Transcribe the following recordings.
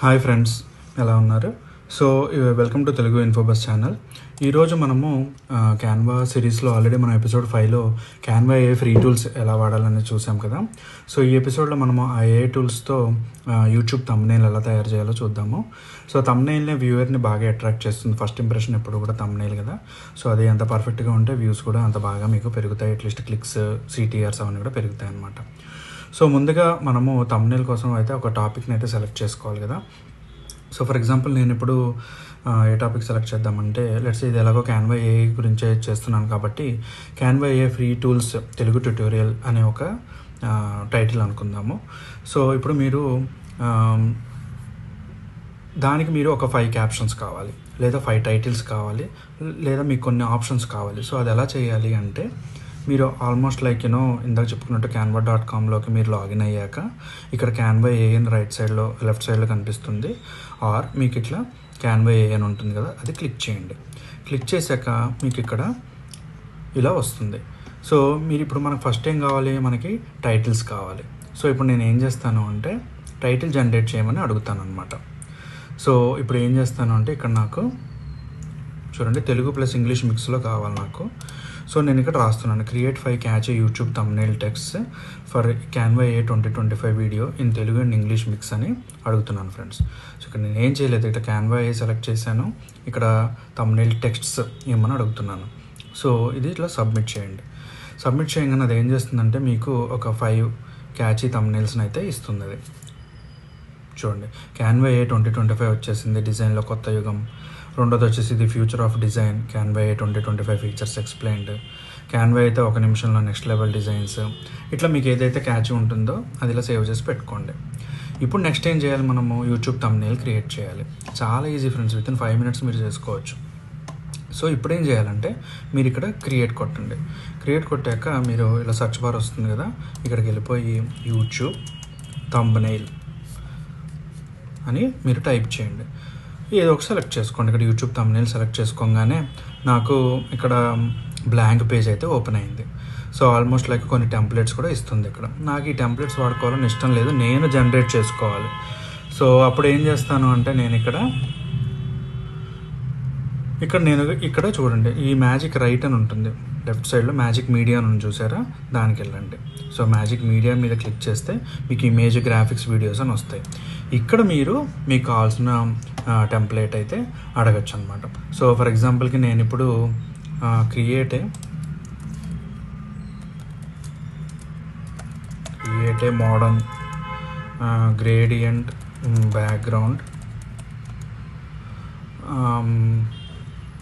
Hi friends ఎలా ఉన్నారు? So welcome to Telugu Infobus channel ఈరోజు మనము క్యాన్వా సిరీస్లో ఆల్రెడీ మనం ఎపిసోడ్ ఫైవ్లో క్యాన్వా ఏ ఫ్రీ టూల్స్ ఎలా వాడాలని చూసాం కదా. సో ఈ ఎపిసోడ్లో మనము ఆ ఏ టూల్స్తో యూట్యూబ్ తమ్నేల్ ఎలా తయారు చేయాలో చూద్దాము. సో తమ్నేల్నే వ్యూవర్ని బాగా అట్రాక్ట్ చేస్తుంది. ఫస్ట్ ఇంప్రెషన్ ఎప్పుడు కూడా తమ్నేల్ కదా. సో అది ఎంత పర్ఫెక్ట్గా ఉంటే వ్యూస్ కూడా అంత బాగా మీకు పెరుగుతాయి. అట్లీస్ట్ క్లిక్స్ సిటీఆర్స్ అవన్నీ కూడా పెరుగుతాయి అనమాట సో ముందుగా మనము తమ్నేల్ కోసం అయితే ఒక టాపిక్ని అయితే సెలెక్ట్ చేసుకోవాలి కదా. సో ఫర్ ఎగ్జాంపుల్ నేను ఇప్పుడు ఏ టాపిక్ సెలెక్ట్ చేద్దామంటే లెట్స్ ఇది ఎలాగో క్యాన్వా ఏ గురించే చేస్తున్నాను కాబట్టి Canva a free tools Telugu tutorial అనే ఒక టైటిల్ అనుకుందాము. సో ఇప్పుడు మీరు దానికి మీరు ఒక ఫైవ్ క్యాప్షన్స్ కావాలి లేదా ఫైవ్ టైటిల్స్ కావాలి లేదా మీకు కొన్ని ఆప్షన్స్ కావాలి. సో అది ఎలా చేయాలి అంటే మీరు ఆల్మోస్ట్ లైక్ యూనో ఇందాక చెప్పుకున్నట్టు క్యాన్వా డాట్ కామ్లోకి మీరు లాగిన్ అయ్యాక ఇక్కడ క్యాన్వా ఏఎన్ రైట్ సైడ్లో లెఫ్ట్ సైడ్లో కనిపిస్తుంది. ఆర్ మీకు ఇట్లా క్యాన్వా ఏఎన్ ఉంటుంది కదా అది క్లిక్ చేయండి. క్లిక్ చేశాక మీకు ఇక్కడ ఇలా వస్తుంది. సో మీరు ఇప్పుడు మనకు ఫస్ట్ ఏం కావాలి? మనకి టైటిల్స్ కావాలి. సో ఇప్పుడు నేను ఏం చేస్తాను అంటే టైటిల్ జనరేట్ చేయమని అడుగుతాను అనమాట సో ఇప్పుడు ఏం చేస్తాను అంటే ఇక్కడ నాకు చూడండి తెలుగు ప్లస్ ఇంగ్లీష్ మిక్స్లో కావాలి నాకు. సో నేను ఇక్కడ రాస్తున్నాను. Create five catch YouTube thumbnail text for Canva a twenty twenty five video in Telugu and English mix అని అడుగుతున్నాను ఫ్రెండ్స్ సో ఇక్కడ నేను ఏం చేయలేదు ఇక్కడ క్యాన్వా ఏ సెలెక్ట్ చేశాను. ఇక్కడ తమ్నేల్ టెక్స్ట్స్ ఏమని అడుగుతున్నాను. సో ఇది ఇట్లా సబ్మిట్ చేయండి. సబ్మిట్ చేయగానే అది ఏం చేస్తుందంటే మీకు ఒక ఫైవ్ క్యాచీ తమ్నేల్స్ని అయితే ఇస్తుంది. అది చూడండి. Canva a twenty twenty five వచ్చేసింది డిజైన్లో కొత్త యుగం. రెండోది వచ్చేసి the future of design. Canva twenty twenty five features explained. Canva అయితే ఒక నిమిషంలో నెక్స్ట్ లెవెల్ డిజైన్స్. ఇట్లా మీకు ఏదైతే క్యాచ్ ఉంటుందో అది ఇలా సేవ్ చేసి పెట్టుకోండి. ఇప్పుడు నెక్స్ట్ ఏం చేయాలి మనము? యూట్యూబ్ తమ్నేల్ క్రియేట్ చేయాలి. చాలా easy friends with in five minutes మీరు చేసుకోవచ్చు. సో ఇప్పుడు ఏం చేయాలంటే మీరు ఇక్కడ క్రియేట్ కొట్టండి. క్రియేట్ కొట్టాక మీరు ఇలా సర్చ్ బార్ వస్తుంది కదా ఇక్కడికి వెళ్ళిపోయి యూట్యూబ్ తంబనైల్ అని మీరు టైప్ చేయండి. ఏదో ఒక సెలెక్ట్ చేసుకోండి. ఇక్కడ యూట్యూబ్ తమ్నేల్ సెలెక్ట్ చేసుకోగానే నాకు ఇక్కడ బ్లాంక్ పేజ్ అయితే ఓపెన్ అయింది. సో ఆల్మోస్ట్ లైక్ కొన్ని టెంప్లెట్స్ కూడా ఇస్తుంది ఇక్కడ. నాకు ఈ టెంప్లెట్స్ వాడుకోవాలని ఇష్టం లేదు. నేను జనరేట్ చేసుకోవాలి. సో అప్పుడు ఏం చేస్తాను అంటే నేను ఇక్కడ ఇక్కడ నేను ఇక్కడ చూడండి. ఈ మ్యాజిక్ రైట్ అని ఉంటుంది. లెఫ్ట్ సైడ్లో మ్యాజిక్ మీడియా అని చూసారా? దానికి వెళ్ళండి. సో మ్యాజిక్ మీడియా మీద క్లిక్ చేస్తే మీకు ఇమేజ్ గ్రాఫిక్స్ వీడియోస్ అని వస్తాయి. ఇక్కడ మీరు మీకు కావాల్సిన టెంప్లేట్ అయితే అడగచ్చు అనమాట సో ఫర్ ఎగ్జాంపుల్కి నేను ఇప్పుడు create create a modern gradient background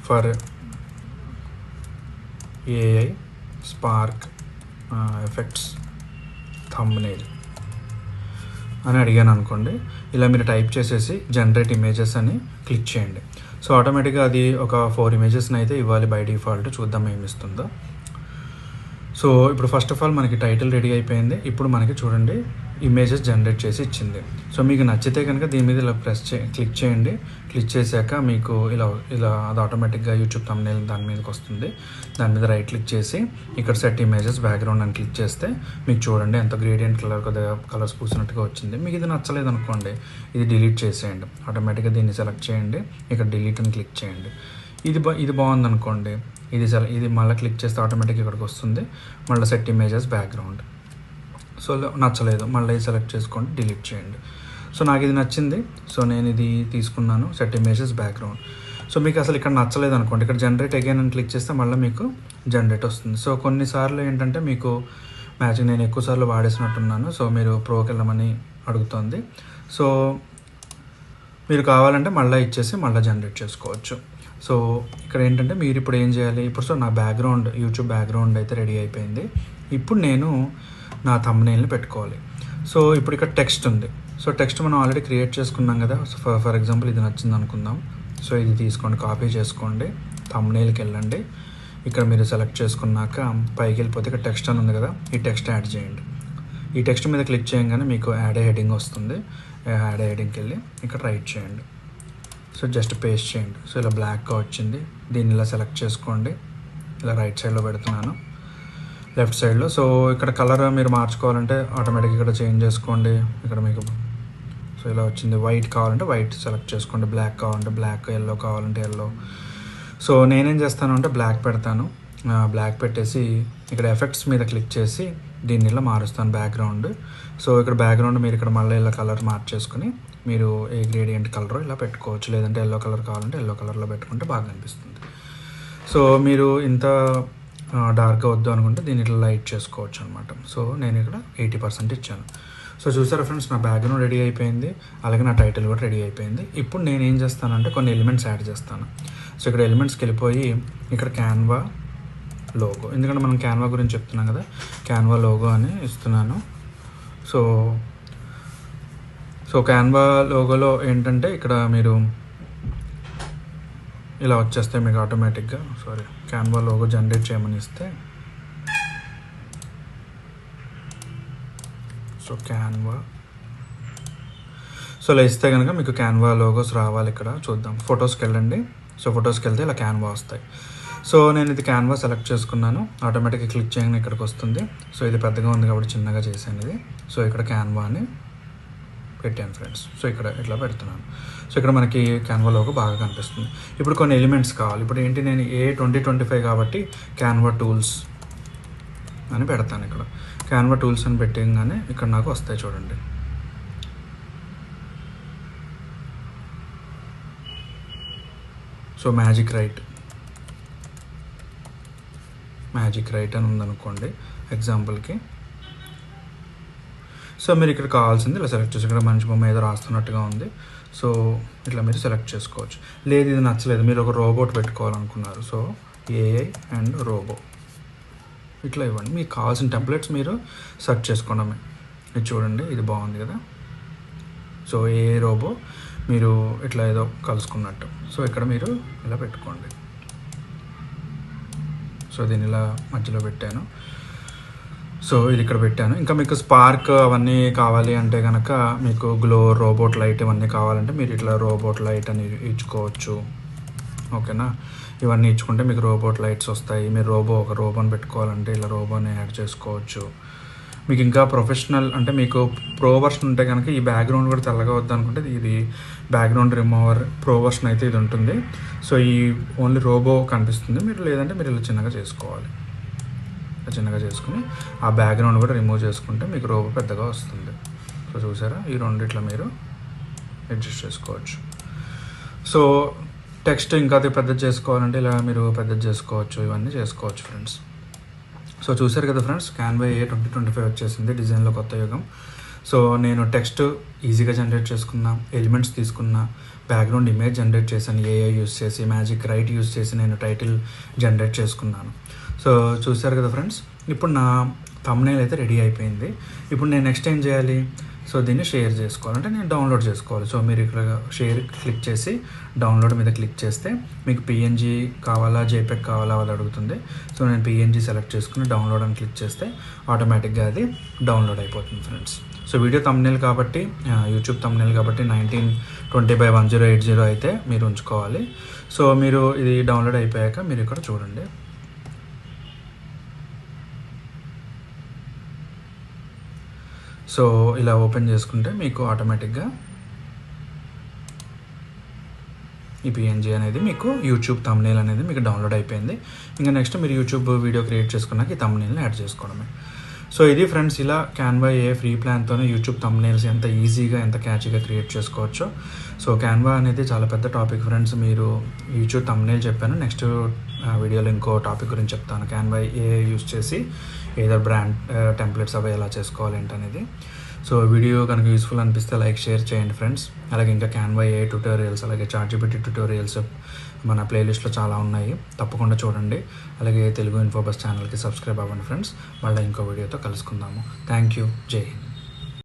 for AI spark effects thumbnail అని అడిగాను అనుకోండి. ఇలా మీరు టైప్ చేసేసి జనరేట్ ఇమేజెస్ అని క్లిక్ చేయండి. సో ఆటోమేటిక్గా అది ఒక ఫోర్ ఇమేజెస్ని అయితే ఇవ్వాలి బై డిఫాల్ట్ చూద్దాం ఏమి ఇస్తుందో. సో ఇప్పుడు ఫస్ట్ ఆఫ్ ఆల్ మనకి టైటిల్ రెడీ అయిపోయింది. ఇప్పుడు మనకి చూడండి ఇమేజెస్ జనరేట్ చేసి ఇచ్చింది. సో మీకు నచ్చితే కనుక దీని మీద ఇలా ప్రెస్ చే క్లిక్ చేయండి. క్లిక్ చేశాక మీకు ఇలా ఇలా అది ఆటోమేటిక్గా యూట్యూబ్ తమ్నేల్ దాని మీదకి వస్తుంది. దాని మీద రైట్ క్లిక్ చేసి ఇక్కడ సెట్ ఇమేజెస్ బ్యాక్గ్రౌండ్ అని క్లిక్ చేస్తే మీకు చూడండి ఎంత గ్రేడియంట్ కలర్ కొద్దిగా కలర్స్ పూసినట్టుగా వచ్చింది. మీకు ఇది నచ్చలేదు అనుకోండి ఇది డిలీట్ చేసేయండి. ఆటోమేటిక్గా దీన్ని సెలెక్ట్ చేయండి ఇక్కడ డిలీట్ అని క్లిక్ చేయండి. ఇది బా ఇది బాగుంది అనుకోండి ఇది సెల ఇది మళ్ళీ క్లిక్ చేస్తే ఆటోమేటిక్గా ఇక్కడికి వస్తుంది. మళ్ళీ సెట్ ఇమేజెస్ బ్యాక్గ్రౌండ్ సో నచ్చలేదు. మళ్ళీ సెలెక్ట్ చేసుకోండి డిలీట్ చేయండి. సో నాకు ఇది నచ్చింది. సో నేను ఇది తీసుకున్నాను. Set images background. సో మీకు అసలు ఇక్కడ నచ్చలేదు అనుకోండి. ఇక్కడ జనరేట్ అగైన్ అని క్లిక్ చేస్తే మళ్ళీ మీకు జనరేట్ వస్తుంది. సో కొన్నిసార్లు ఏంటంటే మీకు మ్యాచింగ్ నేను ఎక్కువ సార్లు వాడేసినట్టున్నాను. సో మీరు ప్రోకి వెళ్ళమని అడుగుతుంది. సో మీరు కావాలంటే మళ్ళీ ఇచ్చేసి మళ్ళీ జనరేట్ చేసుకోవచ్చు. సో ఇక్కడ ఏంటంటే మీరు ఇప్పుడు ఏం చేయాలి? ఇప్పుడు సో నా బ్యాక్గ్రౌండ్ యూట్యూబ్ బ్యాక్గ్రౌండ్ అయితే రెడీ అయిపోయింది. ఇప్పుడు నేను నా తమ్నేల్ని పెట్టుకోవాలి. సో ఇప్పుడు ఇక్కడ టెక్స్ట్ ఉంది. సో టెక్స్ట్ మనం ఆల్రెడీ క్రియేట్ చేసుకున్నాం కదా. సో ఫర్ ఫర్ ఎగ్జాంపుల్ ఇది నచ్చింది అనుకుందాం. సో ఇది తీసుకోండి కాపీ చేసుకోండి తమ్నేల్కి వెళ్ళండి. ఇక్కడ మీరు సెలెక్ట్ చేసుకున్నాక పైకి వెళ్ళిపోతే ఇక్కడ టెక్స్ట్ అని ఉంది కదా. ఈ టెక్స్ట్ యాడ్ చేయండి. ఈ టెక్స్ట్ మీద క్లిక్ చేయగానే మీకు యాడ్ హెడింగ్ వస్తుంది. యాడ్ హెడింగ్కి వెళ్ళి ఇక్కడ రైట్ చేయండి. సో జస్ట్ పేస్ట్ చేయండి. సో ఇలా బ్లాక్గా వచ్చింది. దీన్ని ఇలా సెలెక్ట్ చేసుకోండి. ఇలా రైట్ సైడ్లో పెడుతున్నాను. లెఫ్ట్ సైడ్లో. సో ఇక్కడ కలర్ మీరు మార్చుకోవాలంటే ఆటోమేటిక్ ఇక్కడ చేంజ్ చేసుకోండి. ఇక్కడ మీకు సో ఇలా వచ్చింది. వైట్ కావాలంటే వైట్ సెలెక్ట్ చేసుకోండి. బ్లాక్ కావాలంటే బ్లాక్ ఎల్లో కావాలంటే ఎల్లో సో నేనేం చేస్తాను అంటే బ్లాక్ పెడతాను బ్లాక్ పెట్టేసి ఇక్కడ ఎఫెక్ట్స్ మీద క్లిక్ చేసి దీన్ని ఇలా మారుస్తాను బ్యాక్గ్రౌండ్ సో ఇక్కడ బ్యాక్గ్రౌండ్ మీరు ఇక్కడ మళ్ళీ ఇలా కలర్ మార్చేసుకుని మీరు ఏ గ్రేడియంట్ కలర్ ఇలా పెట్టుకోవచ్చు. లేదంటే ఎల్లో కలర్ కావాలంటే ఎల్లో కలర్లో పెట్టుకుంటే బాగా అనిపిస్తుంది. సో మీరు ఇంత డార్క్గా వద్దు అనుకుంటే దీన్ని ఇట్లా లైట్ చేసుకోవచ్చు అనమాట సో నేను ఇక్కడ ఎయిటీ పర్సెంట్ ఇచ్చాను. సో చూసారా ఫ్రెండ్స్ నా బ్యాక్గ్రౌండ్ రెడీ అయిపోయింది. అలాగే నా టైటిల్ కూడా రెడీ అయిపోయింది. ఇప్పుడు నేను ఏం చేస్తానంటే కొన్ని ఎలిమెంట్స్ యాడ్ చేస్తాను. సో ఇక్కడ ఎలిమెంట్స్కి వెళ్ళిపోయి ఇక్కడ క్యాన్వా లోగో ఎందుకంటే మనం క్యాన్వా గురించి చెప్తున్నాం కదా క్యాన్వా లోగో అని ఇస్తున్నాను. సో సో క్యాన్వా లోగోలో ఏంటంటే ఇక్కడ మీరు ఇలా వచ్చేస్తే మీకు ఆటోమేటిక్గా సారీ క్యాన్వా లోగో జనరేట్ చేయమని ఇస్తే సో క్యాన్వా సో ఇలా ఇస్తే కనుక మీకు క్యాన్వా లోగోస్ రావాలి ఇక్కడ చూద్దాం. ఫొటోస్కి వెళ్ళండి. సో ఫొటోస్కి వెళ్తే ఇలా క్యాన్వా వస్తాయి. సో నేను ఇది క్యాన్వా సెలెక్ట్ చేసుకున్నాను. ఆటోమేటిక్గా క్లిక్ చేయగానే ఇక్కడికి వస్తుంది. సో ఇది పెద్దగా ఉంది కాబట్టి చిన్నగా చేశాను ఇది. సో ఇక్కడ క్యాన్వా అని పెట్టాను ఫ్రెండ్స్. సో ఇక్కడ ఇట్లా పెడుతున్నాను. సో ఇక్కడ మనకి క్యాన్వా లోగో బాగా కనిపిస్తుంది. ఇప్పుడు కొన్ని ఎలిమెంట్స్ కావాలి. ఇప్పుడు ఏంటి నేను ఏ ట్వంటీ ట్వంటీ ఫైవ్ కాబట్టి క్యాన్వా టూల్స్ అని పెడతాను ఇక్కడ. క్యాన్వా టూల్స్ అని పెట్టగానే ఇక్కడ నాకు వస్తాయి చూడండి. So magic write magic write అని ఉందనుకోండి. ఎగ్జాంపుల్కి సో మీరు ఇక్కడ కావాల్సింది ఇలా సెలెక్ట్ చేసి ఇక్కడ మంచి బొమ్మ ఏదో రాస్తున్నట్టుగా ఉంది. సో ఇట్లా మీరు సెలెక్ట్ చేసుకోవచ్చు. లేదు ఇది నచ్చలేదు. మీరు ఒక రోబోట్ పెట్టుకోవాలనుకున్నారు. సో ఏఐ అండ్ రోబో ఇట్లా ఇవ్వండి. మీకు కావాల్సిన టెంప్లెట్స్ మీరు సెర్చ్ చేసుకోవడమే ఇది చూడండి ఇది బాగుంది కదా. సో ఏ రోబో మీరు ఇట్లా ఏదో కలుసుకున్నట్టు. సో ఇక్కడ మీరు ఇలా పెట్టుకోండి. సో దీన్ని ఇలా మధ్యలో పెట్టాను. సో ఇది ఇక్కడ పెట్టాను. ఇంకా మీకు స్పార్క్ అవన్నీ కావాలి అంటే కనుక మీకు గ్లో రోబోట్ లైట్ ఇవన్నీ కావాలంటే మీరు ఇట్లా రోబోట్ లైట్ అని ఇచ్చుకోవచ్చు. ఓకేనా? ఇవన్నీ ఇచ్చుకుంటే మీకు రోబోట్ లైట్స్ వస్తాయి. మీరు రోబో ఒక రోబోని పెట్టుకోవాలంటే ఇలా రోబోని యాడ్ చేసుకోవచ్చు. మీకు ఇంకా ప్రొఫెషనల్ అంటే మీకు ప్రో వర్షన్ ఉంటే కనుక ఈ బ్యాక్గ్రౌండ్ కూడా తెల్లగా వద్దు అనుకుంటే ఇది బ్యాక్గ్రౌండ్ రిమూవర్ ప్రో వర్షన్ అయితే ఇది ఉంటుంది. సో ఈ ఓన్లీ రోబో కనిపిస్తుంది. మీరు లేదంటే మీరు ఇలా చిన్నగా చేసుకోవాలి. చిన్నగా చేసుకుని ఆ బ్యాక్గ్రౌండ్ కూడా రిమూవ్ చేసుకుంటే మీకు రోబో పెద్దగా వస్తుంది. సో చూసారా? ఈ రెండిట్లో మీరు అడ్జస్ట్ చేసుకోవచ్చు. సో టెక్స్ట్ ఇంకా అది పెద్దది చేసుకోవాలంటే ఇలా మీరు పెద్దది చేసుకోవచ్చు ఇవన్నీ చేసుకోవచ్చు ఫ్రెండ్స్ సో చూసారు కదా friends Canva a twenty twenty five వచ్చేసింది డిజైన్లో కొత్త యుగం. సో నేను టెక్స్ట్ ఈజీగా జనరేట్ చేసుకున్నా ఎలిమెంట్స్ తీసుకున్నా బ్యాక్గ్రౌండ్ ఇమేజ్ జనరేట్ చేశాను ఏఐ యూస్ చేసి మ్యాజిక్ రైట్ యూస్ చేసి నేను టైటిల్ జనరేట్ చేసుకున్నాను. సో చూశారు కదా ఫ్రెండ్స్? ఇప్పుడు నా తమ్నైల్ అయితే రెడీ అయిపోయింది. ఇప్పుడు నేను నెక్స్ట్ ఏం చేయాలి? సో దీన్ని షేర్ చేసుకోవాలంటే నేను డౌన్లోడ్ చేసుకోవాలి. సో మీరు ఇక్కడ షేర్ క్లిక్ చేసి డౌన్లోడ్ మీద క్లిక్ చేస్తే మీకు పిఎన్జీ కావాలా జేపెక్ కావాలా అది అడుగుతుంది. సో నేను పిఎన్జీ సెలెక్ట్ చేసుకుని డౌన్లోడ్ అని క్లిక్ చేస్తే ఆటోమేటిక్గా అది డౌన్లోడ్ అయిపోతుంది ఫ్రెండ్స్. సో వీడియో తమ్నేల్ కాబట్టి యూట్యూబ్ తమ్నేల్ కాబట్టి nineteen twenty by one zero eight zero అయితే మీరు ఉంచుకోవాలి. సో మీరు ఇది డౌన్లోడ్ అయిపోయాక మీరు ఇక్కడ చూడండి. సో ఇలా ఓపెన్ చేసుకుంటే మీకు ఆటోమేటిక్గా ఈ పిఎన్జీ అనేది మీకు యూట్యూబ్ తమ్నేల్ అనేది మీకు డౌన్లోడ్ అయిపోయింది. ఇంకా నెక్స్ట్ మీరు యూట్యూబ్ వీడియో క్రియేట్ చేసుకున్నాక ఈ తమ్నేల్ని యాడ్ చేసుకోవడమే. సో ఇది ఫ్రెండ్స్ ఇలా క్యాన్వా ఏ ఫ్రీ ప్లాన్తోనే యూట్యూబ్ తమ్నేల్స్ ఎంత ఈజీగా ఎంత క్యాచ్గా క్రియేట్ చేసుకోవచ్చో. సో క్యాన్వా అనేది చాలా పెద్ద టాపిక్ ఫ్రెండ్స్ మీరు యూట్యూబ్ తమ్నేల్ చెప్పాను. నెక్స్ట్ వీడియోలో ఇంకో టాపిక్ గురించి చెప్తాను. క్యాన్వా ఏ యూస్ చేసి ఏదో బ్రాండ్ టెంప్లెట్స్ అవి ఎలా చేసుకోవాలి ఏంటనేది సో వీడియో కనుక యూస్ఫుల్ అనిపిస్తే లైక్ షేర్ చేయండి ఫ్రెండ్స్ అలాగే ఇంకా క్యాన్వా ఏ ట్యూటోరియల్స్ అలాగే చార్జిబిటీ ట్యూటోరియల్స్ మన ప్లేలిస్ట్లో చాలా ఉన్నాయి. తప్పకుండా చూడండి. అలాగే తెలుగు ఇన్ఫోబస్ ఛానల్కి సబ్స్క్రైబ్ అవ్వండి ఫ్రెండ్స్ మళ్ళీ ఇంకో వీడియోతో కలుసుకుందాము. థ్యాంక్ యూ జై హింద్